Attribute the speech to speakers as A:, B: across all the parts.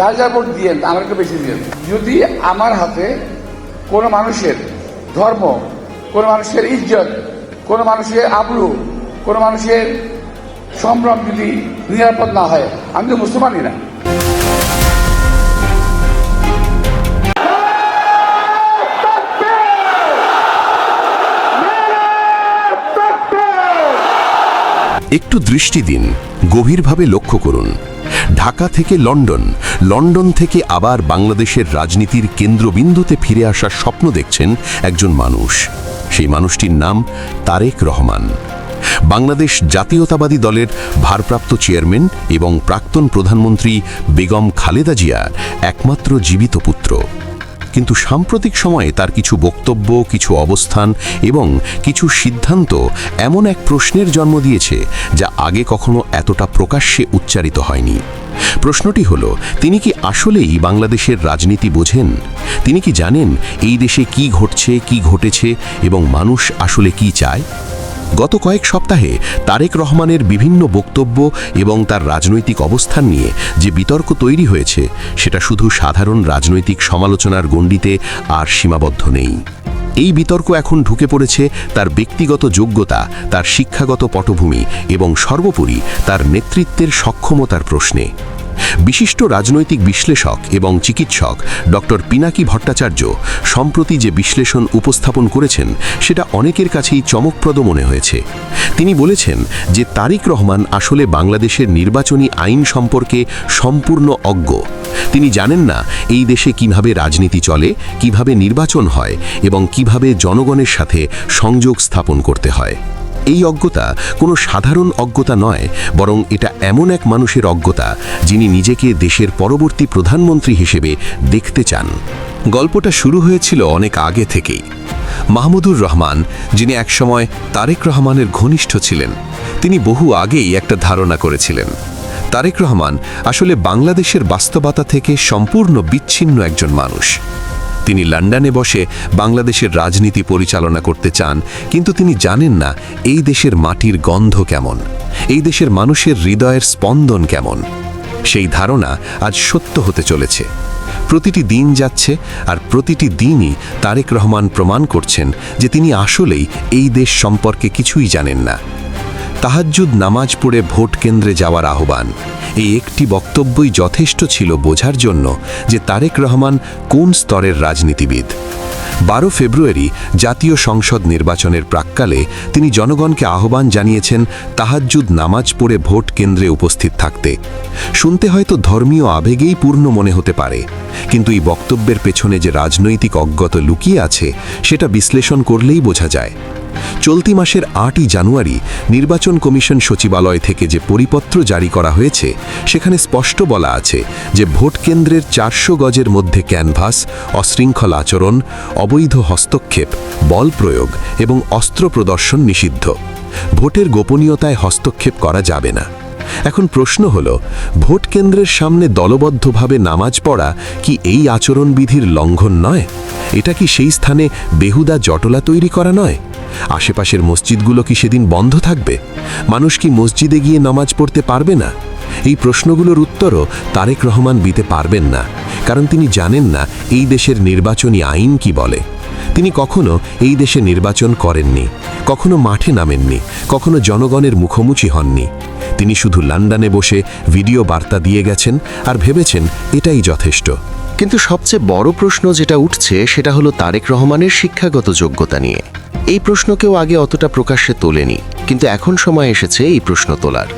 A: যার যার ভোট দিয়েন, আমাকে বেশি দিয়েন। যদি আমার হাতে কোনো মানুষের ধর্ম, কোনো মানুষের ইজ্জত, কোনো মানুষের আবরু, কোনো মানুষের সম্ভ্রম যদি নিরাপদ না হয়, আমি তো মুসলমানই না।
B: একটু দৃষ্টি দিন, গভীরভাবে লক্ষ্য করুন। ঢাকা থেকে লন্ডন। লন্ডন থেকে আবার বাংলাদেশের রাজনীতির কেন্দ্রবিন্দুতে ফিরে আসার স্বপ্ন দেখছেন একজন মানুষ। সেই মানুষটির নাম তারেক রহমান। বাংলাদেশ জাতীয়তাবাদী দলের ভারপ্রাপ্ত চেয়ারম্যান এবং প্রাক্তন প্রধানমন্ত্রী বেগম খালেদা জিয়া একমাত্র জীবিত পুত্র। কিন্তু সাম্প্রতিক সময়ে তার কিছু বক্তব্য, কিছু অবস্থান এবং কিছু সিদ্ধান্ত এমন এক প্রশ্নের জন্ম দিয়েছে যা আগে কখনো এতটা প্রকাশ্যে উচ্চারিত হয়নি। প্রশ্নটি হল, তিনি কি আসলেই বাংলাদেশের রাজনীতি বোঝেন? তিনি কি জানেন এই দেশে কি ঘটছে, কি ঘটেছে এবং মানুষ আসলে কি চায়? গত কয়েক সপ্তাহে তারেক রহমানের বিভিন্ন বক্তব্য এবং তার রাজনৈতিক অবস্থান নিয়ে যে বিতর্ক তৈরি হয়েছে, সেটা শুধু সাধারণ রাজনৈতিক সমালোচনার গণ্ডিতে আর সীমাবদ্ধ নেই। এই বিতর্ক এখন ঢুকে পড়েছে তার ব্যক্তিগত যোগ্যতা, তার শিক্ষাগত পটভূমি এবং সর্বোপরি তার নেতৃত্বের সক্ষমতার প্রশ্নে। বিশিষ্ট রাজনৈতিক বিশ্লেষক এবং চিকিৎসক ডক্টর পিনাকি ভট্টাচার্য সম্প্রতি যে বিশ্লেষণ উপস্থাপন করেছেন, সেটা অনেকের কাছেই চমকপ্রদ মনে হয়েছে। তিনি বলেছেন যে তারিক রহমান আসলে বাংলাদেশের নির্বাচনী আইন সম্পর্কে সম্পূর্ণ অজ্ঞ। তিনি জানেন না এই দেশে কীভাবে রাজনীতি চলে, কীভাবে নির্বাচন হয় এবং কীভাবে জনগণের সাথে সংযোগ স্থাপন করতে হয়। এই অজ্ঞতা কোনো সাধারণ অজ্ঞতা নয়, বরং এটা এমন এক মানুষের অজ্ঞতা যিনি নিজেকে দেশের পরবর্তী প্রধানমন্ত্রী হিসেবে দেখতে চান। গল্পটা শুরু হয়েছিল অনেক আগে থেকেই। মাহমুদুর রহমান, যিনি একসময় তারেক রহমানের ঘনিষ্ঠ ছিলেন, তিনি বহু আগেই একটা ধারণা করেছিলেন। তারেক রহমান আসলে বাংলাদেশের বাস্তবতা থেকে সম্পূর্ণ বিচ্ছিন্ন একজন মানুষ। তিনি লন্ডনে বসে বাংলাদেশের রাজনীতি পরিচালনা করতে চান, কিন্তু তিনি জানেন না এই দেশের মাটির গন্ধ কেমন, এই দেশের মানুষের হৃদয়ের স্পন্দন কেমন। সেই ধারণা আজ সত্য হতে চলেছে। প্রতিটি দিন যাচ্ছে আর প্রতিটি দিনই তারেক রহমান প্রমাণ করছেন যে তিনি আসলেই এই দেশ সম্পর্কে কিছুই জানেন না। তাহাজ্জুদ নামাজ পড়ে ভোট কেন্দ্রে যাওয়ার আহ্বান। এই একটি বক্তব্যই যথেষ্ট ছিল বোঝার জন্য যে তারেক রহমান কোন স্তরের রাজনীতিবিদ। বারো ফেব্রুয়ারি জাতীয় সংসদ নির্বাচনের প্রাক্কালে তিনি জনগণকে আহ্বান জানিয়েছেন তাহাজ্জুদ নামাজ পড়ে ভোট কেন্দ্রে উপস্থিত থাকতে। শুনতে হয়তো ধর্মীয় আবেগেই পূর্ণ মনে হতে পারে, কিন্তু এই বক্তব্যের পেছনে যে রাজনৈতিক অজ্ঞত লুকিয়ে আছে, সেটা বিশ্লেষণ করলেই বোঝা যায়। চলতি মাসের আটই জানুয়ারি নির্বাচন কমিশন সচিবালয় থেকে যে পরিপত্র জারি করা হয়েছে, সেখানে স্পষ্ট বলা আছে যে ভোট কেন্দ্রের চারশো গজের মধ্যে ক্যানভাস, অশৃঙ্খল আচরণ, অবৈধ হস্তক্ষেপ, বল প্রয়োগ এবং অস্ত্র প্রদর্শন নিষিদ্ধ। ভোটের গোপনীয়তায় হস্তক্ষেপ করা যাবে না। এখন প্রশ্ন হল, ভোট কেন্দ্রের সামনে দলবদ্ধভাবে নামাজ পড়া কি এই আচরণবিধির লঙ্ঘন নয়? এটা কি সেই স্থানে বেহুদা জটলা তৈরি করা নয়? আশেপাশের মসজিদগুলো কি সেদিন বন্ধ থাকবে? মানুষ কি মসজিদে গিয়ে নামাজ পড়তে পারবে না? এই প্রশ্নগুলোর উত্তরও তারেক রহমান দিতে পারবেন না। কারণ তিনি জানেন না এই দেশের নির্বাচনী আইন কি বলে। তিনি কখনো এই দেশে নির্বাচন করেননি, কখনো মাঠে নামেননি, কখনো জনগণের মুখোমুখি হননি। তিনি শুধু লন্ডনে বসে ভিডিও বার্তা দিয়ে গেছেন আর ভেবেছেন এটাই যথেষ্ট।
C: কিন্তু সবচেয়ে বড় প্রশ্ন যেটা উঠছে সেটা হলো তারেক রহমানের শিক্ষাগত যোগ্যতা নিয়ে। এই প্রশ্ন কেউ আগে অতটা প্রকাশ্যে তোলেনি, কিন্তু এখন সময় এসেছে এই প্রশ্ন তোলার।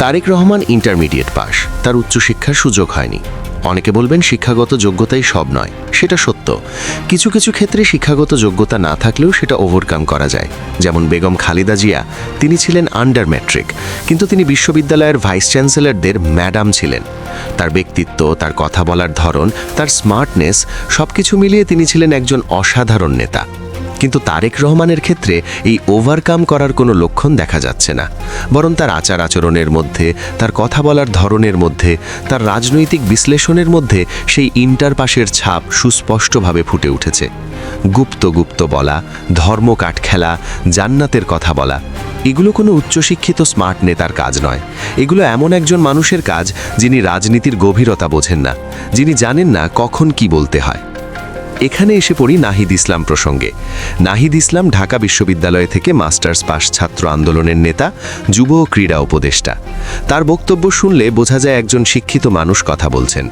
C: তারেক রহমান ইন্টারমিডিয়েট পাস, তার উচ্চশিক্ষার সুযোগ হয়নি। অনেকে বলবেন শিক্ষাগত যোগ্যতাই সব নয়, সেটা সত্য। কিছু কিছু ক্ষেত্রে শিক্ষাগত যোগ্যতা না থাকলেও সেটা ওভারকাম করা যায়। যেমন বেগম খালিদা জিয়া, তিনি ছিলেন আন্ডার ম্যাট্রিক কিন্তু তিনি বিশ্ববিদ্যালয়ের ভাইস চ্যান্সেলরদের ম্যাডাম ছিলেন। তার ব্যক্তিত্ব, তার কথা বলার ধরন, তার স্মার্টনেস সব কিছু মিলিয়ে তিনি ছিলেন একজন অসাধারণ নেতা। কিন্তু তারেক রহমানের ক্ষেত্রে এই ওভারকাম করার কোনো লক্ষণ দেখা যাচ্ছে না। বরং তার আচার আচরণের মধ্যে, তার কথা বলার ধরনের মধ্যে, তার রাজনৈতিক বিশ্লেষণের মধ্যে সেই ইন্টারপাসের ছাপ সুস্পষ্টভাবে ফুটে উঠেছে। গুপ্ত গুপ্ত বলা ধর্মকাঠ খেলা, জান্নাতের কথা বলা,
D: এগুলো কোনো উচ্চশিক্ষিত স্মার্ট নেতার কাজ নয়। এগুলো এমন একজন মানুষের কাজ যিনি রাজনীতির গভীরতা বোঝেন না, যিনি জানেন না কখন কি বলতে হয়। এখানে এসে পড়ি নাহিদ ইসলাম প্রসঙ্গে। নাহিদ ইসলাম ঢাকা বিশ্ববিদ্যালয় থেকে মাস্টার্স পাস ছাত্র আন্দোলনের নেতা, যুব ও ক্রীড়া উপদেষ্টা। তার বক্তব্য শুনলে বোঝা যায় একজন শিক্ষিত মানুষ কথা বলছেন।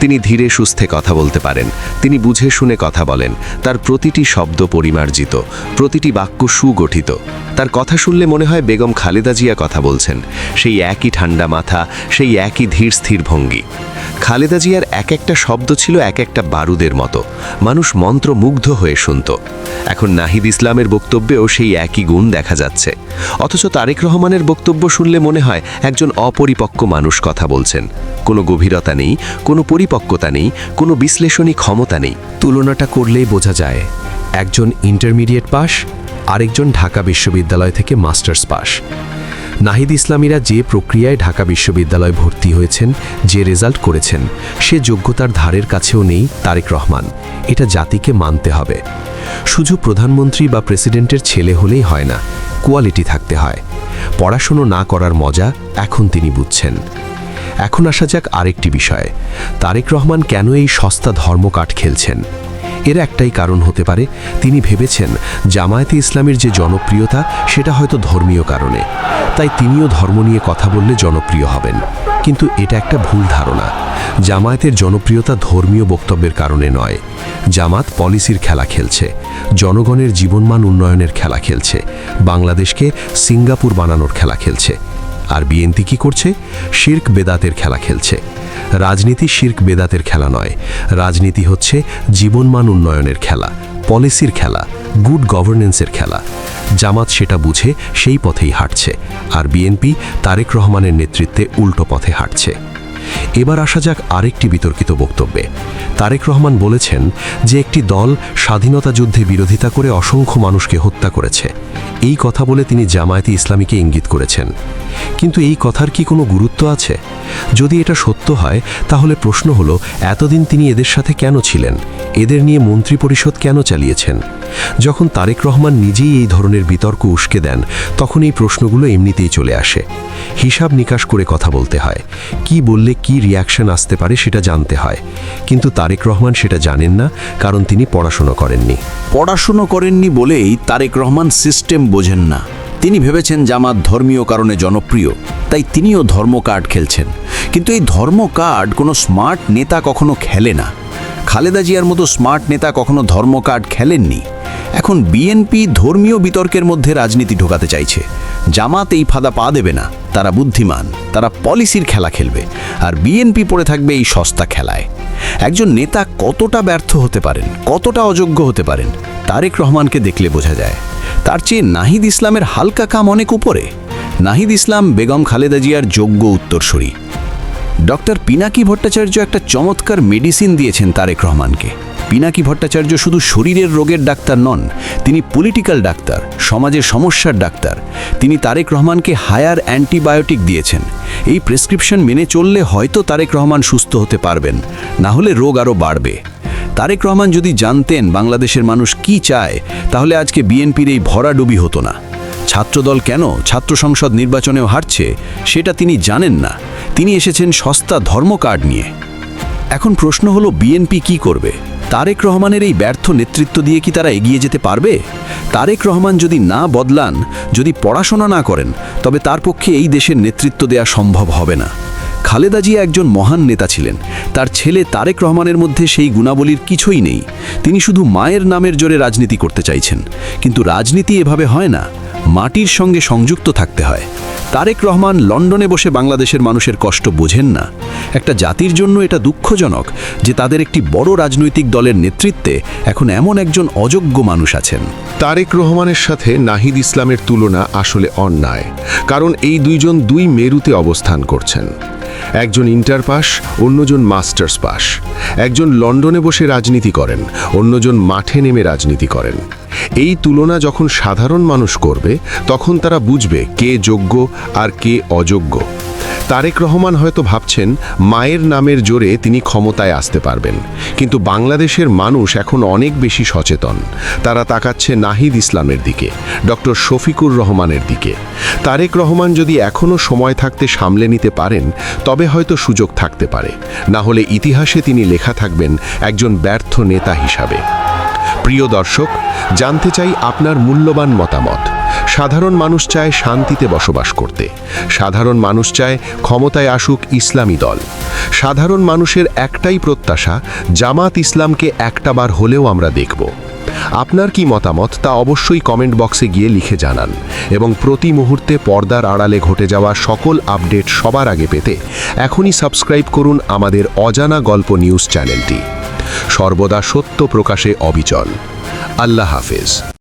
D: তিনি ধীরে সুস্থে কথা বলতে পারেন, তিনি বুঝে শুনে কথা বলেন, তার প্রতিটি শব্দ পরিমার্জিত, প্রতিটি বাক্য সুগঠিত। তার কথা শুনলে মনে হয় বেগম খালেদা জিয়া কথা বলছেন, সেই একই ঠান্ডা মাথা, সেই একই ধীর স্থির ভঙ্গি। খালেদা জিয়ার এক একটা শব্দ ছিল এক একটা বারুদের মতো। মানুষ মন্ত্রমুগ্ধ হয়ে শুনত। এখন নাহিদ ইসলামের বক্তব্যেও সেই একই গুণ দেখা যাচ্ছে। অথচ তারেক রহমানের বক্তব্য শুনলে মনে হয় একজন অপরিপক্ক মানুষ কথা বলছেন। কোনো গভীরতা নেই, কোনো পরিপক্কতা নেই, কোনো বিশ্লেষণী ক্ষমতা নেই।
E: তুলনাটা করলেই বোঝা যায়, একজন ইন্টারমিডিয়েট পাস, আরেকজন ঢাকা বিশ্ববিদ্যালয় থেকে মাস্টার্স পাস। নাহিদ ইসলামীরা যে প্রক্রিয়ায় ঢাকা বিশ্ববিদ্যালয়ে ভর্তি হয়েছেন, যে রেজাল্ট করেছেন, সে যোগ্যতার ধারের কাছেও নেই তারেক রহমান। এটা জাতিকে মানতে হবে। শুধু প্রধানমন্ত্রী বা প্রেসিডেন্টের ছেলে হলেই হয় না, কোয়ালিটি থাকতে হয়। পড়াশুনো না করার মজা এখন তিনি বুঝছেন। এখন আসা যাক আরেকটি বিষয়ে। তারেক রহমান কেন এই সস্তা ধর্মকাঠ খেলছেন? এর একটাই কারণ হতে পারে, তিনি ভেবেছেন জামায়াতে ইসলামের যে জনপ্রিয়তা, সেটা হয়তো ধর্মীয় কারণে। তাই তিনিও ধর্ম নিয়ে কথা বললে জনপ্রিয় হবেন। কিন্তু এটা একটা ভুল ধারণা। জামায়াতের জনপ্রিয়তা ধর্মীয় বক্তব্যের কারণে নয়। জামাত পলিসির খেলা খেলছে। জনগণের জীবনমান উন্নয়নের খেলা খেলছে। বাংলাদেশকে সিঙ্গাপুর বানানোর খেলা খেলছে। আর বিএনপি কি করছে? শির্ক বেদাতের খেলা খেলছে। রাজনীতি শির্ক বেদাতের খেলা নয়। রাজনীতি হচ্ছে জীবনমান উন্নয়নের খেলা, পলিসির খেলা, গুড গভর্নেন্সের খেলা। জামাত সেটা বুঝে সেই পথেই হাঁটছে, আর বিএনপি তারেক রহমানের নেতৃত্বে উল্টো পথে হাঁটছে। এবার আসা যাক আরেকটি বিতর্কিত বক্তব্যে। তারেক রহমান বলেছেন যে একটি দল স্বাধীনতা যুদ্ধে বিরোধিতা করে অসংখ্য মানুষকে হত্যা করেছে। এই কথা বলে তিনি জামায়াতে ইসলামীকে ইঙ্গিত করেছেন। কিন্তু এই কথার কি কোনো গুরুত্ব আছে? যদি এটা সত্য হয়, তাহলে প্রশ্ন হলো, এতদিন তিনি এদের সাথে কেন ছিলেন? এদের নিয়ে মন্ত্রী পরিষদ কেন চালিয়েছেন? যখন তারেক রহমান নিজেই এই ধরনের বিতর্ক উস্কে দেন, তখন এই প্রশ্নগুলো এমনিতেই চলে আসে। হিসাব নিকাশ করে কথা বলতে হয়। কি বললে কি রিয়াকশন আসতে পারে সেটা জানতে হয়। কিন্তু তারেক রহমান সেটা জানেন না, কারণ তিনি পড়াশুনো করেননি।
B: পড়াশুনো করেননি বলেই তারেক রহমান সিস্টেম বোঝেন না। তিনি ভেবেছেন জামাত ধর্মীয় কারণে জনপ্রিয়, তাই তিনিও ধর্ম কার্ড খেলছেন। কিন্তু এই ধর্ম কার্ড কোনো স্মার্ট নেতা কখনো খেলে না। খালেদা জিয়ার মতো স্মার্ট নেতা কখনো ধর্ম কার্ড খেলেননি। এখন বিএনপি ধর্মীয় বিতর্কের মধ্যে রাজনীতি ঢোকাতে চাইছে। জামাত এই ফাদা পা দেবে না, তারা বুদ্ধিমান, তারা পলিসির খেলা খেলবে, আর বিএনপি পড়ে থাকবে এই সস্তা খেলায়। একজন নেতা কতটা ব্যর্থ হতে পারেন, কতটা অযোগ্য হতে পারেন, তারেক রহমানকে দেখলে বোঝা যায়। তার চেয়ে নাহিদ ইসলামের হালকা কাম অনেক উপরে। নাহিদ ইসলাম, বেগম খালেদা জিয়ার যোগ্য উত্তরসূরি। ডক্টর পিনাকি ভট্টাচার্য একটা চমৎকার মেডিসিন দিয়েছেন তারেক রহমানকে। পিনাকি ভট্টাচার্য শুধু শরীরের রোগের ডাক্তার নন, তিনি পলিটিক্যাল ডাক্তার, সমাজের সমস্যার ডাক্তার। তিনি তারেক রহমানকে হায়ার অ্যান্টিবায়োটিক দিয়েছেন। এই প্রেসক্রিপশন মেনে চললে হয়তো তারেক রহমান সুস্থ হতে পারবেন, না হলে রোগ আরও বাড়বে। তারেক রহমান যদি জানতেন বাংলাদেশের মানুষ কি চায়, তাহলে আজকে বিএনপির এই ভরাডুবি হতো না। ছাত্রদল কেন ছাত্র সংসদ নির্বাচনেও হারছে, সেটা তিনি জানেন না। তিনি এসেছেন সস্তা ধর্ম কার্ড নিয়ে। এখন প্রশ্ন হলো, বিএনপি কি করবে? তারেক রহমানের এই ব্যর্থ নেতৃত্ব দিয়ে কি তারা এগিয়ে যেতে পারবে? তারেক রহমান যদি না বদলান, যদি পড়াশোনা না করেন, তবে তার পক্ষে এই দেশের নেতৃত্ব দেয়া সম্ভব হবে না। খালেদা জিয়া একজন মহান নেতা ছিলেন। তার ছেলে তারেক রহমানের মধ্যে সেই গুণাবলীর কিছুই নেই। তিনি শুধু মায়ের নামের জোরে রাজনীতি করতে চাইছেন। কিন্তু রাজনীতি এভাবে হয় না। মাটির সঙ্গে সংযুক্ত থাকতে হয়। তারেক রহমান লন্ডনে বসে বাংলাদেশের মানুষের কষ্ট বোঝেন না। একটা জাতির জন্য এটা দুঃখজনক যে তাদের একটি বড় রাজনৈতিক দলের নেতৃত্বে এখন এমন একজন অযোগ্য মানুষ আছেন।
F: তারেক রহমানের সাথে নাহিদ ইসলামের তুলনা আসলে অন্যায়। কারণ এই দুইজন দুই মেরুতে অবস্থান করছেন। একজন ইন্টার পাস, অন্যজন মাস্টার্স পাস। একজন লন্ডনে বসে রাজনীতি করেন, অন্যজন মাঠে নেমে রাজনীতি করেন। এই তুলনা যখন সাধারণ মানুষ করবে, তখন তারা বুঝবে কে যোগ্য আর কে অযোগ্য।
B: তারেক রহমান হয়তো ভাবছেন মায়ের নামের জোরে তিনি ক্ষমতায় আসতে পারবেন। কিন্তু বাংলাদেশের মানুষ এখন অনেক বেশি সচেতন। তারা তাকাচ্ছে নাহিদ ইসলামের দিকে, ডক্টর শফিকুর রহমানের দিকে। তারেক রহমান যদি এখনও সময় থাকতে সামলে নিতে পারেন, তবে হয়তো সুযোগ থাকতে পারে। না হলে ইতিহাসে তিনি লেখা থাকবেন একজন ব্যর্থ নেতা হিসাবে। প্রিয় দর্শক, জানতে চাই আপনার মূল্যবান মতামত। সাধারণ মানুষ চায় শান্তিতে বসবাস করতে। সাধারণ মানুষ চায় ক্ষমতায় আসুক ইসলামী দল। সাধারণ মানুষের একটাই প্রত্যাশা, জামাত ইসলামকে একটাবার হলেও আমরা দেখব। আপনার কি মতামত তা অবশ্যই কমেন্ট বক্সে গিয়ে লিখে জানান এবং প্রতি মুহূর্তে পর্দার আড়ালে ঘটে যাওয়া সকল আপডেট সবার আগে পেতে এখনই সাবস্ক্রাইব করুন আমাদের অজানা গল্প নিউজ চ্যানেলটি। সর্বদা সত্য প্রকাশে অবিচল। আল্লাহ হাফেজ।